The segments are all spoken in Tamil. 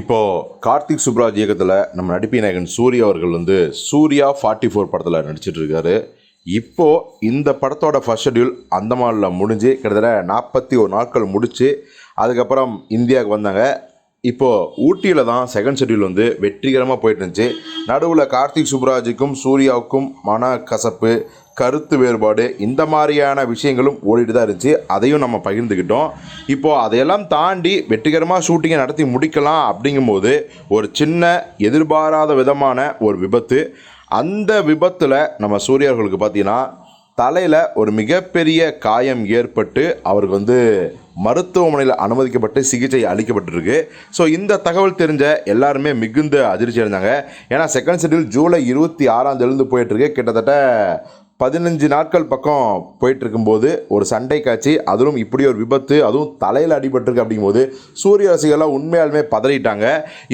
இப்போது கார்த்திக் சுப்ராஜ் இயக்கத்தில் நம்ம நடிப்பு நாயகன் சூர்யா அவர்கள் வந்து சூர்யா ஃபார்ட்டி ஃபோர் படத்தில் நடிச்சிட்ருக்காரு இப்போது இந்த படத்தோட ஃபர்ஸ்ட் ஷெட்யூல் அந்தமானில் முடிஞ்சு கிட்டத்தட்ட நாற்பத்தி ஒரு நாட்கள் முடித்து அதுக்கப்புறம் இந்தியாவுக்கு வந்தாங்க. இப்போது ஊட்டியில் தான் செகண்ட் ஷெட்யூல் வந்து வெற்றிகரமாக போயிட்டு இருந்துச்சு. நடுவில் கார்த்திக் சுப்ராஜுக்கும் சூர்யாவுக்கும் மன கசப்பு கருத்து வேறுபாடு இந்த மாதிரியான விஷயங்களும் ஓடிட்டு தான் இருந்துச்சு. அதையும் நம்ம பகிர்ந்துக்கிட்டோம் இப்போது அதையெல்லாம் தாண்டி வெற்றிகரமாக ஷூட்டிங்கை நடத்தி முடிக்கலாம் அப்படிங்கும்போது ஒரு சின்ன எதிர்பாராத விதமான ஒரு விபத்து. அந்த விபத்தில் நம்ம சூரியர்களுக்கு பார்த்தீங்கன்னா தலையில் ஒரு மிகப்பெரிய காயம் ஏற்பட்டு அவருக்கு வந்து மருத்துவமனையில் அனுமதிக்கப்பட்டு சிகிச்சை அளிக்கப்பட்டிருக்கு. ஸோ இந்த தகவல் தெரிஞ்ச எல்லாருமே மிகுந்த அதிர்ச்சி அடைந்தாங்க ஏன்னா செகண்ட் ஷெட்யூல் ஜூலை இருபத்தி ஆறாம் தேதி போயிட்டுருக்கு கிட்டத்தட்ட பதினஞ்சு நாட்கள் பக்கம் போயிட்டு இருக்கும்போது ஒரு சண்டை காட்சி அதுவும் இப்படி ஒரு விபத்து அதுவும் தலையில் அடிபட்டிருக்கு அப்படிங்கும்போது சூரிய ரசிகர்லாம் உண்மையாலுமே பதறிட்டாங்க.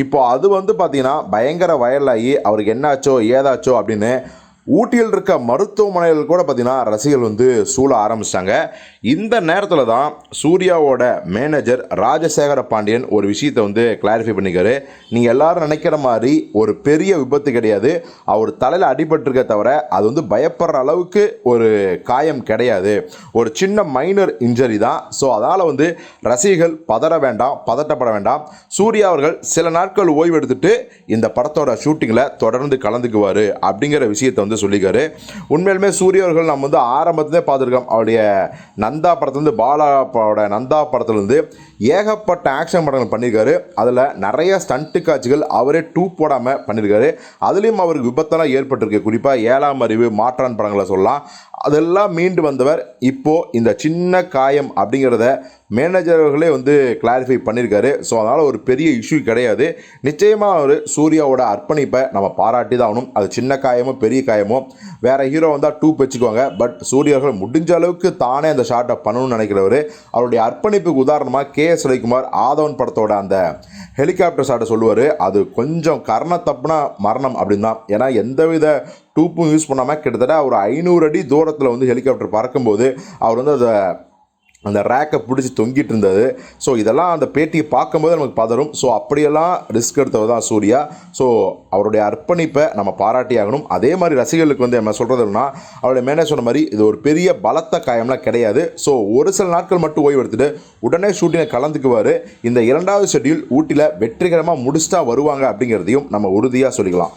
இப்போ அது வந்து பார்த்திங்கன்னா பயங்கர வயலாகி அவருக்கு என்னாச்சோ ஏதாச்சோ அப்படின்னு ஊட்டியில் இருக்க மருத்துவமனைகள் கூட பார்த்தீங்கன்னா ரசிகர்கள் வந்து சூழ ஆரம்பிச்சிட்டாங்க. இந்த நேரத்தில் தான் சூர்யாவோட மேனேஜர் ராஜசேகர பாண்டியன் ஒரு விஷயத்தை வந்து கிளாரிஃபை பண்ணிக்காரு நீங்கள் எல்லாரும் நினைக்கிற மாதிரி ஒரு பெரிய விபத்து கிடையாது. அவர் தலையில் அடிபட்டிருக்க தவிர அது வந்து பயப்படுற அளவுக்கு ஒரு காயம் கிடையாது. ஒரு சின்ன மைனர் இன்ஜரி தான். ஸோ அதனால் வந்து ரசிகர்கள் பதற வேண்டாம் பதட்டப்பட வேண்டாம். சூர்யா அவர்கள் சில நாட்கள் ஓய்வு எடுத்துட்டு இந்த படத்தோட ஷூட்டிங்கில் தொடர்ந்து கலந்துக்குவார் அப்படிங்கிற விஷயத்தை வந்து சொல்லிக்காரு உண்மையிலுமே சூரிய அவர்கள் நம்ம வந்து ஆரம்பத்திலே பார்த்துருக்கோம். அவருடைய நந்தா படத்துலேருந்து பாலாவோட நந்தா படத்துலேருந்து ஏகப்பட்ட ஆக்ஷன் படங்கள் பண்ணியிருக்காரு. அதில் நிறைய ஸ்டண்ட்டு காட்சிகள் அவரே டூ போடாமல் பண்ணியிருக்காரு. அதுலேயும் அவருக்கு விபத்தெல்லாம் ஏற்பட்டிருக்கு. குறிப்பாக ஏழாம் அறிவு மாற்றான் படங்களை சொல்லலாம். அதெல்லாம் மீண்டு வந்தவர் இப்போது இந்த சின்ன காயம் அப்படிங்கிறத மேனேஜர்களே வந்து கிளாரிஃபை பண்ணியிருக்காரு ஸோ அதனால் ஒரு பெரிய இஷ்யூ கிடையாது. நிச்சயமாக அவர் சூர்யாவோட அர்ப்பணிப்பை நம்ம பாராட்டி தான் ஆகணும். அது சின்ன காயமோ பெரிய காயமோ வேறு ஹீரோ வந்தால் டூப் வச்சுக்குவாங்க. பட் சூரியர்கள் முடிஞ்ச அளவுக்கு தானே அந்த ஷார்ட்டை பண்ணணும்னு நினைக்கிறவர் அவருடைய அர்ப்பணிப்புக்கு உதாரணமாக கே எஸ் ரவிக்குமார் ஆதவன் படத்தோட அந்த ஹெலிகாப்டர் ஷாட்டை சொல்லுவார். அது கொஞ்சம் கர்ண தப்புனா மரணம் அப்படின்னு தான். ஏன்னா எந்தவித டூப்பும் யூஸ் பண்ணாமல் கிட்டத்தட்ட ஒரு ஐநூறு அடி தூரத்தில் வந்து ஹெலிகாப்டர் பறக்கும்போது அவர் வந்து அதை அந்த ரேக்கை பிடிச்சி தொங்கிட்டு இருந்தது. ஸோ இதெல்லாம் அந்த பேட்டியை பார்க்கும்போது நமக்கு பதறும். ஸோ அப்படியெல்லாம் ரிஸ்க் எடுத்தவர் தான் சூர்யா. ஸோ அவருடைய அர்ப்பணிப்பை நம்ம பாராட்டி ஆகணும் அதே மாதிரி ரசிகர்களுக்கு வந்து நம்ம சொல்கிறதுனா அவருடைய மேனே சொன்ன மாதிரி இது ஒரு பெரிய பலத்த காயம்லாம் கிடையாது. ஸோ ஒரு சில நாட்கள் மட்டும் ஓய்வு எடுத்துட்டு உடனே ஷூட்டிங்கை கலந்துக்குவார். இந்த இரண்டாவது ஷெட்யூல் ஊட்டியில் வெற்றிகரமாக முடிச்சுட்டா வருவாங்க அப்படிங்கிறதையும் நம்ம உறுதியாக சொல்லிக்கலாம்.